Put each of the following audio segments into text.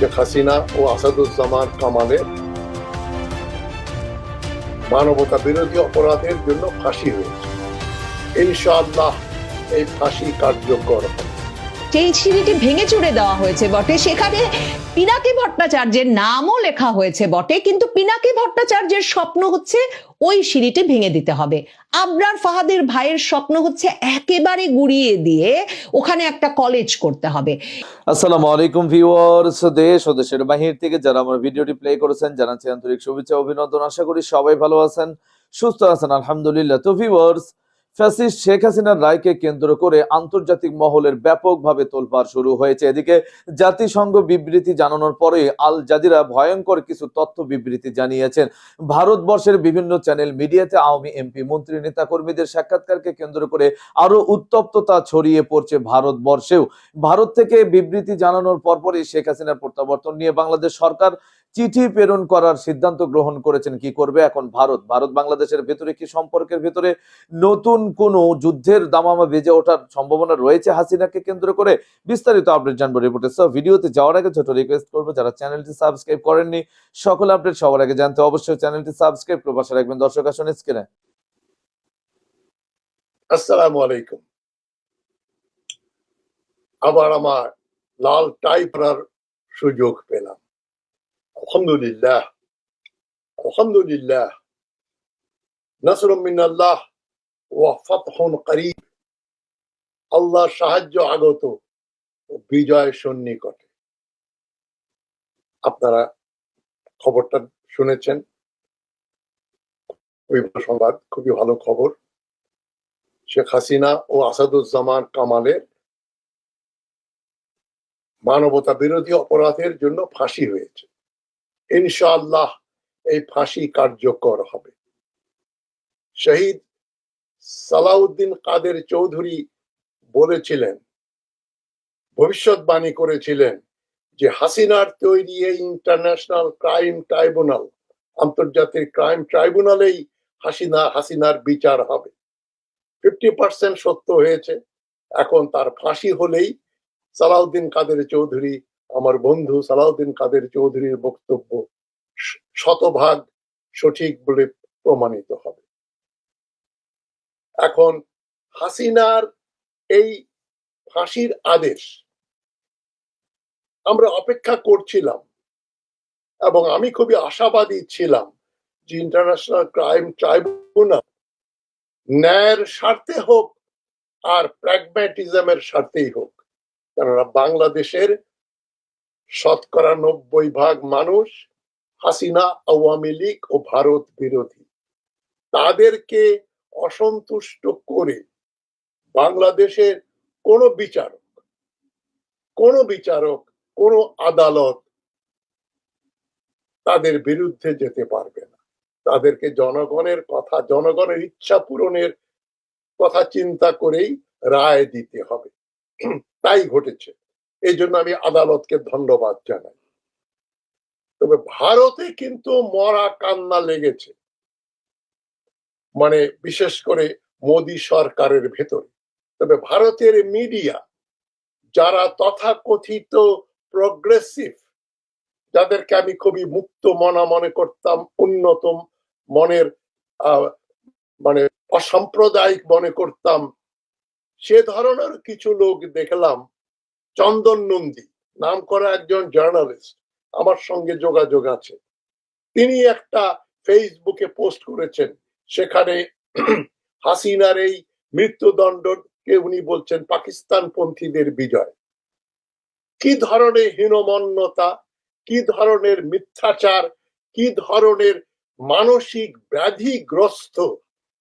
শেখ হাসিনা ও আসাদুজ্জামান কামালের মানবতা বিরোধী অপরাধের জন্য ফাঁসি হয়েছে। ইনশাআল্লাহ এই ফাঁসি কার্যকর হবে। সেই সিঁড়িটি ভেঙে চুড়ে দেওয়া হয়েছে বটে, সেখানে পিনাকি ভট্টাচার্যের নামও লেখা হয়েছে বটে, কিন্তু পিনাকি ভট্টাচার্যের স্বপ্ন হচ্ছে ওই সিঁড়িটি ভেঙে দিতে হবে। আবরার ফাহাদের ভাইয়ের স্বপ্ন হচ্ছে একেবারে গুড়িয়ে দিয়ে ওখানে একটা কলেজ করতে হবে। আসসালামু আলাইকুম ভিউয়ার্স দেশ ও দেশের বাহির থেকে যারা আমার ভিডিওটি প্লে করেছেন, জানাচ্ছি আন্তরিক শুভেচ্ছা অভিনন্দন। আশা করি সবাই ভালো আছেন, সুস্থ আছেন, আলহামদুলিল্লাহ। তো ভিউয়ার্স ফ্যাসিস্ট শেখ হাসিনার রায়কে কেন্দ্র করে আন্তর্জাতিক মহলের ব্যাপকভাবে তোলপাড় শুরু হয়েছে। এদিকে জাতিসংঘ বিবৃতি জানানোর পরে আল জাজিরা ভয়ঙ্কর কিছু তথ্য বিবৃতি জানিয়েছেন। ভারতবর্ষের বিভিন্ন চ্যানেল মিডিয়াতে আওয়ামী এমপি, মন্ত্রী নেতা কর্মীদের সাক্ষাৎকারকে কেন্দ্র করে আরও উত্তপ্ততা ছড়িয়ে পড়ছে ভারতবর্ষেও। ভারত থেকে বিবৃতি জানানোর পরপরই শেখ হাসিনার প্রত্যাবর্তন নিয়ে বাংলাদেশ সরকার চিঠি প্রেরণ করার সিদ্ধান্ত গ্রহণ করেছেন কি করবে এখন ভারত? ভারত বাংলাদেশের ভেতরে কি সম্পর্কের ভেতরে নতুন কোন যুদ্ধের দামামা বেজে ওঠার সম্ভাবনা রয়েছে? হাসিনাকে কেন্দ্র করে বিস্তারিত আপডেট জানব রিপোর্টে সব ভিডিওতে যাওয়ার আগে ছোট রিকোয়েস্ট করব, যারা চ্যানেলটি সাবস্ক্রাইব করেননি, সকল আপডেট সবার আগে জানতে অবশ্যই চ্যানেলটি সাবস্ক্রাইব করে পাশে রাখবেন। দর্শক, আসুন স্ক্রিনে আসসালামু আলাইকুম। আবার আমার লাল টাই পরার সুযোগ পেলাম। আলহামদুলিল্লাহ আলহামদুলিল্লাহ নসর মিনাল্লাহ ওয়া ফাতহুন করিব আল্লাহর সাহায্য আগত বিজয় সন্নিকটে। আপনারা খবরটা শুনেছেন। ওই সংবাদ, খুবই ভালো খবর। শেখ হাসিনা ও আসাদুজ্জামান কামালের মানবতা বিরোধী অপরাধের জন্য ফাঁসি হয়েছে। ইনশাআল্লাহ এই ফাঁসি কার্যকর হবে। শহীদ সালাউদ্দিন কাদের চৌধুরী বলেছিলেন, ভবিষ্যৎবাণী করেছিলেন যে হাসিনার তৈরি এই ইন্টারন্যাশনাল ক্রাইম ট্রাইব্যুনাল, আন্তর্জাতিক ক্রাইম ট্রাইব্যুনালেই হাসিনা হাসিনার বিচার হবে। ফিফটি পার্সেন্ট সত্য হয়েছে। এখন তার ফাঁসি হলেই সালাউদ্দিন কাদের চৌধুরী আমার বন্ধু সালাউদ্দিন কাদের চৌধুরীর বক্তব্য শতভাগ সঠিক বলে প্রমাণিত হবে। এখন হাসিনার এই ফাঁসির আদেশ আমরা অপেক্ষা করছিলাম এবং আমি খুবই আশাবাদী ছিলাম যে ইন্টারন্যাশনাল ক্রাইম ট্রাইব্যুনাল ন্যায়ের স্বার্থে হোক আর প্র্যাগম্যাটিজমের স্বার্থেই হোক। কেননা বাংলাদেশের শতকরা নব্বই ভাগ মানুষ হাসিনা, আওয়ামী লীগ ও ভারত বিরোধী। তাদেরকে অসন্তুষ্ট করে বাংলাদেশের কোন বিচারক কোন বিচারক, কোন আদালত তাদের বিরুদ্ধে যেতে পারবে না। তাদেরকে জনগণের কথা, জনগণের ইচ্ছা পূরণের কথা চিন্তা করেই রায় দিতে হবে। তাই ঘটেছে। এই জন্য আমি আদালতকে ধন্যবাদ জানাই। তবে ভারতে কিন্তু মরা কান্না লেগেছে। মানে বিশেষ করে মোদী সরকারের ভেতরে। তবে ভারতের মিডিয়া যারা তথাকথিত প্রগ্রেসিভ যাদেরকে আমি খুবই মুক্ত মনা মনে করতাম, উন্নত মনের মানে অসাম্প্রদায়িক মনে করতাম, সে ধরনের কিছু লোক দেখলাম চন্দন নন্দী, নাম করা একজন জার্নালিস্ট, আমার সঙ্গে যোগাযোগ আছে। তিনি একটা ফেসবুকে পোস্ট করেছেন, সেখানে হাসিনার এই মৃত্যুদণ্ডকে উনি বলছেন পাকিস্তান পন্থীদের বিজয়। কি ধরনের হীনমন্যতা, কি ধরনের মিথ্যাচার, কি ধরনের মানসিক ব্যাধিগ্রস্ত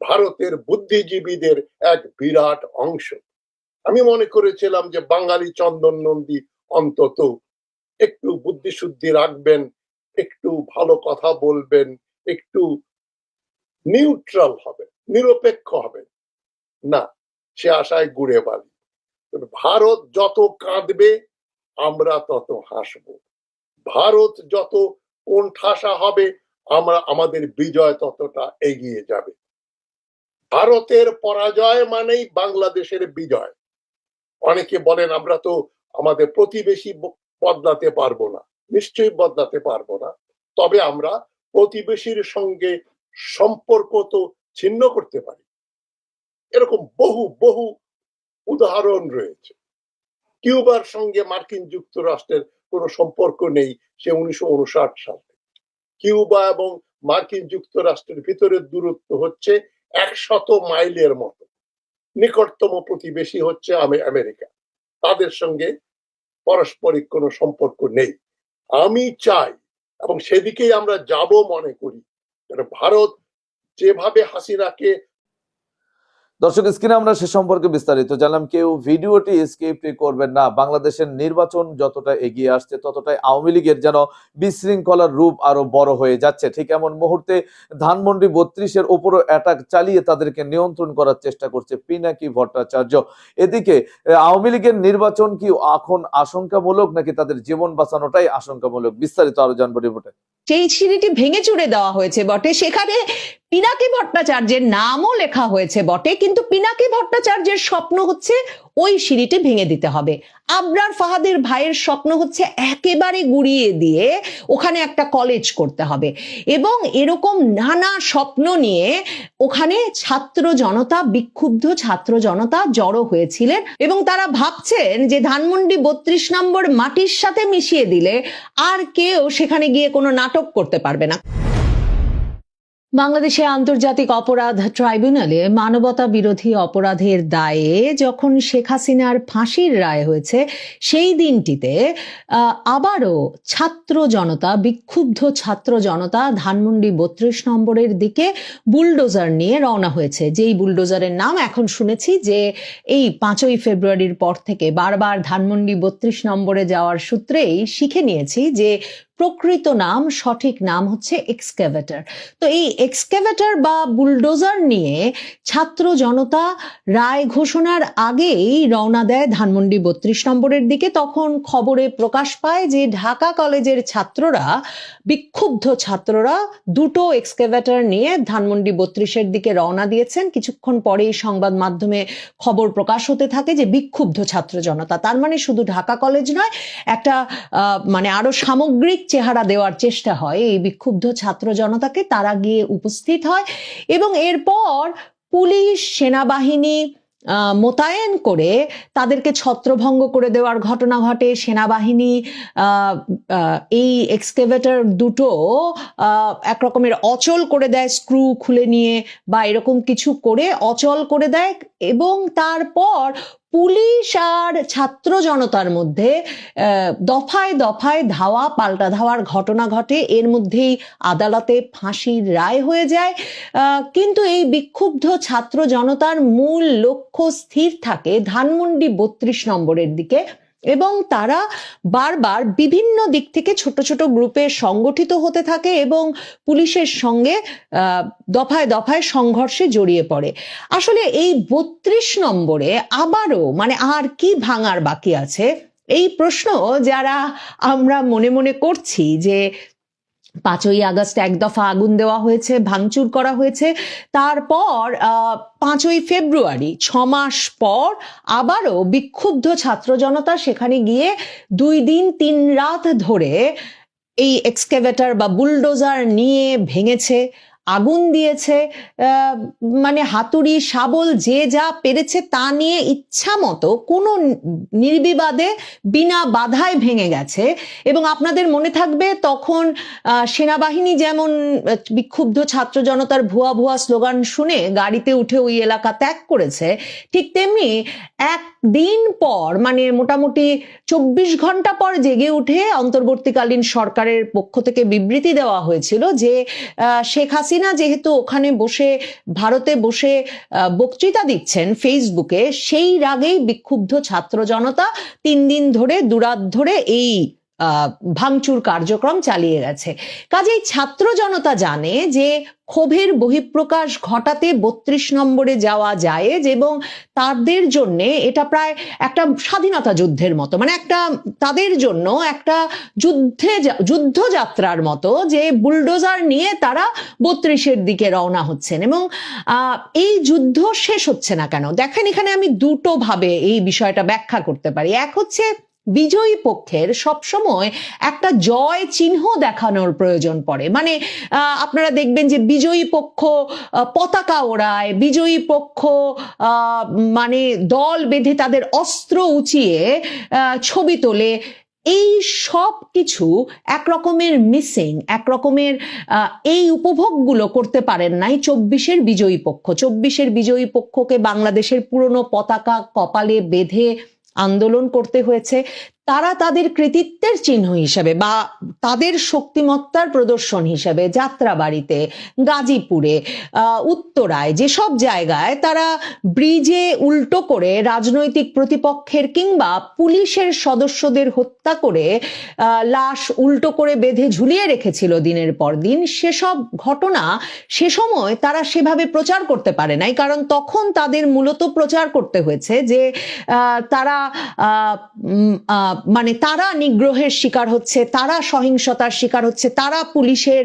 ভারতের বুদ্ধিজীবীদের এক বিরাট অংশ। আমি মনে করেছিলাম যে বাঙালি চন্দন নন্দী অন্তত একটু বুদ্ধিশুদ্ধি রাখবেন, একটু ভালো কথা বলবেন, একটু নিউট্রাল হবে নিরপেক্ষ হবে না, সে আশায় গুড়ে বালি। ভারত যত কাঁদবে, আমরা তত হাসব। ভারত যত কোণঠাসা হবে, আমরা, আমাদের বিজয় ততটা এগিয়ে যাবে। ভারতের পরাজয় মানেই বাংলাদেশের বিজয়। অনেকে বলেন, আমরা তো আমাদের প্রতিবেশী বদলাতে পারব না। নিশ্চয়ই বদলাতে পারব না। তবে আমরা প্রতিবেশীর সঙ্গে সম্পর্ক তো ছিন্ন করতে পারি। এরকম বহু বহু উদাহরণ রয়েছে। কিউবার সঙ্গে মার্কিন যুক্তরাষ্ট্রের কোনো সম্পর্ক নেই সে উনিশশো সাল। কিউবা এবং মার্কিন যুক্তরাষ্ট্রের ভিতরের দূরত্ব হচ্ছে একশত মাইলের মতো। নিকটতম প্রতিবেশী হচ্ছে আমি আমেরিকা। তাদের সঙ্গে পারস্পরিক কোনো সম্পর্ক নেই। আমি চাই এবং সেদিকেই আমরা যাব মনে করি। ভারত যেভাবে হাসিনাকে দর্শক স্ক্রিনে আমরা সে সম্পর্কে বিস্তারিত জানলাম, কেউ ভিডিওটি স্কিপ করবেন না। বাংলাদেশের নির্বাচন যতটা এগিয়ে আসছে, ততটাই আওয়ামী লীগের যেন বিশৃঙ্খলার রূপ আরও বড় হয়ে যাচ্ছে। ঠিক এমন মুহূর্তে ধানমন্ডি বত্রিশের উপরও অ্যাটাক চালিয়ে তাদেরকে নিয়ন্ত্রণ করার চেষ্টা করছে পিনাকি ভট্টাচার্য। এদিকে আওয়ামী লীগের নির্বাচন কি এখন আশঙ্কামূলক নাকি তাদের জীবন বাঁচানোটাই আশঙ্কামূলক? বিস্তারিত আরও জানব রিপোর্টে সেই সিঁড়িটি ভেঙে চুরে দেওয়া হয়েছে বটে। সেখানে পিনাকি ভট্টাচার্যের নামও লেখা হয়েছে বটে, কিন্তু পিনাকি ভট্টাচার্যের স্বপ্ন হচ্ছে ওই সিঁড়িটি ভেঙে দিতে হবে। আবরার ফাহাদের ভাইয়ের স্বপ্ন হচ্ছে একেবারে গুড়িয়ে দিয়ে ওখানে একটা কলেজ করতে হবে। এবং এরকম নানা স্বপ্ন নিয়ে ওখানে ছাত্র জনতা, বিক্ষুব্ধ ছাত্র জনতা জড়ো হয়েছিলেন এবং তারা ভাবছেন যে ধানমন্ডি বত্রিশ নম্বর মাটির সাথে মিশিয়ে দিলে আর কেউ সেখানে গিয়ে কোনো নাটক করতে পারবে না। বাংলাদেশে আন্তর্জাতিক অপরাধ ট্রাইব্যুনালে মানবতা বিরোধী অপরাধের দায়ে যখন শেখ হাসিনার ফাঁসির রায় হয়েছে, সেই দিনটিতে আবারও ছাত্র জনতা, বিক্ষুব্ধ ছাত্র জনতা ধানমন্ডি বত্রিশ নম্বরের দিকে বুলডোজার নিয়ে রওনা হয়েছে। যেই বুলডোজারের নাম এখন শুনেছি যে, এই পাঁচই ফেব্রুয়ারির পর থেকে বারবার ধানমন্ডি বত্রিশ নম্বরে যাওয়ার সূত্রেই শিখে নিয়েছি যে প্রকৃত নাম, সঠিক নাম হচ্ছে এক্সক্যাভেটর তো এই এক্সকেভেটার বা বুলডোজার নিয়ে ছাত্র জনতা রায় ঘোষণার আগেই রওনা দেয় ধানমন্ডি বত্রিশ নম্বরের দিকে। তখন খবরে প্রকাশ পায় যে ঢাকা কলেজের ছাত্ররা, বিক্ষুব্ধ ছাত্ররা দুটো এক্সকেভেটার নিয়ে ধানমন্ডি বত্রিশের দিকে রওনা দিয়েছেন। কিছুক্ষণ পরেই সংবাদ মাধ্যমে খবর প্রকাশ হতে থাকে যে বিক্ষুব্ধ ছাত্র জনতা। তার মানে শুধু ঢাকা কলেজ নয়, একটা মানে আরও সামগ্রিক চেহারা দেওয়ার চেষ্টা হয়। এই বিক্ষুব্ধ ছাত্র জনতাকে তারা গিয়ে উপস্থিত হয় এবং এরপর পুলিশ সেনাবাহিনী মোতায়েন করে তাদেরকে ছত্রভঙ্গ করে দেওয়ার ঘটনা ঘটে। সেনাবাহিনী এই এক্সকেভেটর দুটো আহ, এক রকমের অচল করে দেয় স্ক্রু খুলে নিয়ে বা এরকম কিছু করে অচল করে দেয় এবং তারপর পুলিশ আর ছাত্র জনতার মধ্যে দফায় দফায় ধাওয়া, পাল্টা ধাওয়ার ঘটনা ঘটে। এর মধ্যেই আদালতে ফাঁসির রায় হয়ে যায়। কিন্তু এই বিক্ষুব্ধ ছাত্র জনতার মূল লক্ষ্য স্থির থাকে ধানমন্ডি বত্রিশ নম্বরের দিকে। এবং তারা বারবার বিভিন্ন দিক থেকে ছোট ছোট গ্রুপে সংগঠিত হতে থাকে এবং পুলিশের সঙ্গে দফায় দফায় সংঘর্ষে জড়িয়ে পড়ে। আসলে এই বত্রিশ নম্বরে আবারও মানে আর কি ভাঙার বাকি আছে? এই প্রশ্ন যারা আমরা মনে মনে করছি যে পাঁচই আগস্ট এক দফা আগুন দেওয়া হয়েছে, ভাঙচুর করা হয়েছে। তারপর পাঁচই ফেব্রুয়ারি ছ মাস পর আবারও বিক্ষুব্ধ ছাত্র জনতা সেখানে গিয়ে দুই দিন, তিন রাত ধরে এই এক্সকেভেটার বা বুলডোজার নিয়ে ভেঙেছে। আগুন দিয়েছে মানে হাতুড়ি, শাবল, যে যা পেরেছে তা নিয়ে ইচ্ছা মতো কোনো নির্বিবাদে বিনা বাধায় ভেঙে গেছে। এবং আপনাদের মনে থাকবে তখন সেনাবাহিনী যেমন বিক্ষুব্ধ ছাত্র জনতার ভুয়া ভুয়া স্লোগান শুনে গাড়িতে উঠে ওই এলাকা ত্যাগ করেছে, ঠিক তেমনি একদিন পর মানে মোটামুটি চব্বিশ ঘণ্টা পর জেগে উঠে অন্তর্বর্তীকালীন সরকারের পক্ষ থেকে বিবৃতি দেওয়া হয়েছিল যে শেখ যেহেতু ওখানে বসে, ভারতে বসে বক্তৃতা দিচ্ছেন ফেসবুকে, সেই রাগেই বিক্ষুব্ধ ছাত্র জনতা তিন দিন ধরে দুরাত ধরে এই ভাঙচুর কার্যক্রম চালিয়ে গেছে। কাজেই ছাত্র জনতা জানে যে ক্ষোভের বহিঃপ্রকাশ ঘটাতে বত্রিশ নম্বরে যাওয়া যায় এবং তাদের জন্য এটা প্রায় একটা স্বাধীনতা যুদ্ধের মতো। মানে একটা তাদের জন্য একটা যুদ্ধে যুদ্ধযাত্রার মতো যে বুলডোজার নিয়ে তারা বত্রিশের দিকে রওনা হচ্ছেন এবং এই যুদ্ধ শেষ হচ্ছে না কেন? দেখেন এখানে আমি দুটো ভাবে এই বিষয়টা ব্যাখ্যা করতে পারি। এক হচ্ছে বিজয়ী পক্ষের সবসময় একটা জয় চিহ্ন দেখানোর প্রয়োজন পড়ে। মানে আপনারা দেখবেন যে বিজয়ী পক্ষ পতাকা ওড়ায় বিজয়ী পক্ষ মানে দল বেঁধে তাদের অস্ত্র উঁচিয়ে ছবি তোলে। এই সব কিছু এক রকমের মিসিং এক রকমের আহ, এই উপভোগগুলো করতে পারেন নাই চব্বিশের বিজয়ী পক্ষ। চব্বিশের বিজয়ী পক্ষকে বাংলাদেশের পুরনো পতাকা কপালে বেঁধে আন্দোলন করতে হয়েছে। তারা তাদের কৃতিত্বের চিহ্ন হিসেবে বা তাদের শক্তিমত্তার প্রদর্শন হিসেবে যাত্রাবাড়িতে, গাজীপুরে উত্তরায়, যেসব জায়গায় তারা ব্রিজে উল্টো করে রাজনৈতিক প্রতিপক্ষের কিংবা পুলিশের সদস্যদের হত্যা করে লাশ উল্টো করে বেঁধে ঝুলিয়ে রেখেছিল দিনের পর দিন, সেসব ঘটনা সে সময় তারা সেভাবে প্রচার করতে পারে নাই। কারণ তখন তাদের মূলত প্রচার করতে হয়েছে যে তারা মানে তারা নিগ্রহের শিকার হচ্ছে, তারা সহিংসতার শিকার হচ্ছে, তারা পুলিশের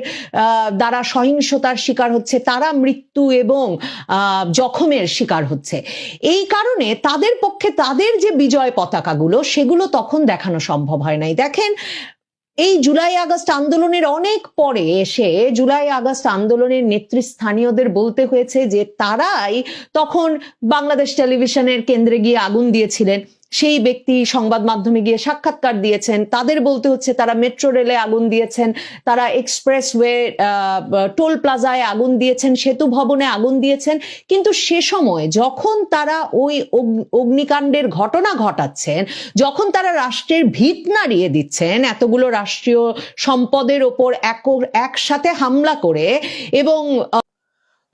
দ্বারা সহিংসতার শিকার হচ্ছে, তারা মৃত্যু এবং জখমের শিকার হচ্ছে। এই কারণে তাদের পক্ষে তাদের যে বিজয় পতাকাগুলো, সেগুলো তখন দেখানো সম্ভব হয় নাই। দেখেন, এই জুলাই আগস্ট আন্দোলনের অনেক পরে এসে, জুলাই আগস্ট আন্দোলনের নেতৃস্থানীয়দের বলতে হয়েছে যে তারাই তখন বাংলাদেশ টেলিভিশনের কেন্দ্রে গিয়ে আগুন দিয়েছিলেন। সেই ব্যক্তি সংবাদ মাধ্যমে গিয়ে সাক্ষাৎকার দিয়েছেন। তাদের বলতে হচ্ছে তারা মেট্রো রেলে আগুন দিয়েছেন, তারা এক্সপ্রেসওয়ে টোল প্লাজায় আগুন দিয়েছেন, সেতু ভবনে আগুন দিয়েছেন। কিন্তু সে সময় যখন তারা ওই অগ্নি- অগ্নিকাণ্ডের ঘটনা ঘটাচ্ছেন, যখন তারা রাষ্ট্রের ভিত নাড়িয়ে দিচ্ছেন এতগুলো রাষ্ট্রীয় সম্পদের ওপর এক- একসাথে হামলা করে এবং